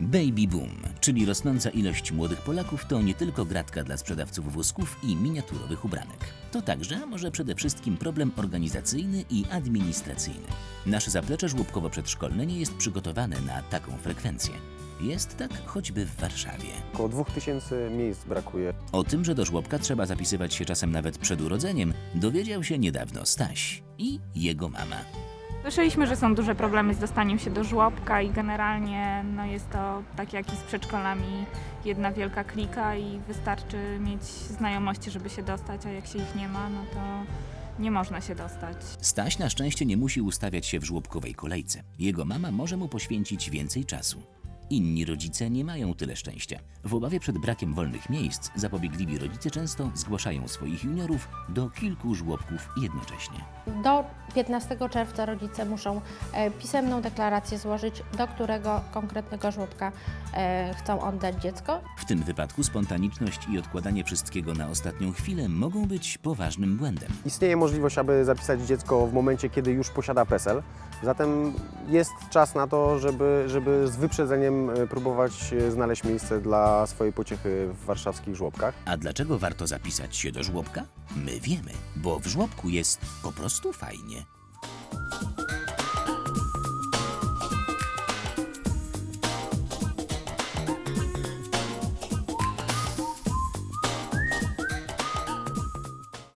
Baby boom, czyli rosnąca ilość młodych Polaków, to nie tylko gratka dla sprzedawców wózków i miniaturowych ubranek. To także, a może przede wszystkim problem organizacyjny i administracyjny. Nasze zaplecze żłobkowo-przedszkolne nie jest przygotowane na taką frekwencję. Jest tak choćby w Warszawie. Około 2000 miejsc brakuje. O tym, że do żłobka trzeba zapisywać się czasem nawet przed urodzeniem, dowiedział się niedawno Staś i jego mama. Słyszeliśmy, że są duże problemy z dostaniem się do żłobka i generalnie no jest to tak jak i z przedszkolami jedna wielka klika i wystarczy mieć znajomości, żeby się dostać, a jak się ich nie ma, no to nie można się dostać. Staś na szczęście nie musi ustawiać się w żłobkowej kolejce. Jego mama może mu poświęcić więcej czasu. Inni rodzice nie mają tyle szczęścia. W obawie przed brakiem wolnych miejsc zapobiegliwi rodzice często zgłaszają swoich juniorów do kilku żłobków jednocześnie. Do 15 czerwca rodzice muszą e, pisemną deklarację złożyć, do którego konkretnego żłobka e, chcą oddać dziecko. W tym wypadku spontaniczność i odkładanie wszystkiego na ostatnią chwilę mogą być poważnym błędem. Istnieje możliwość, aby zapisać dziecko w momencie, kiedy już posiada PESEL. Zatem jest czas na to, żeby, żeby z wyprzedzeniem e, próbować e, znaleźć miejsce dla swojej pociechy w warszawskich żłobkach. A dlaczego warto zapisać się do żłobka? My wiemy, bo w żłobku jest po prostu fajnie.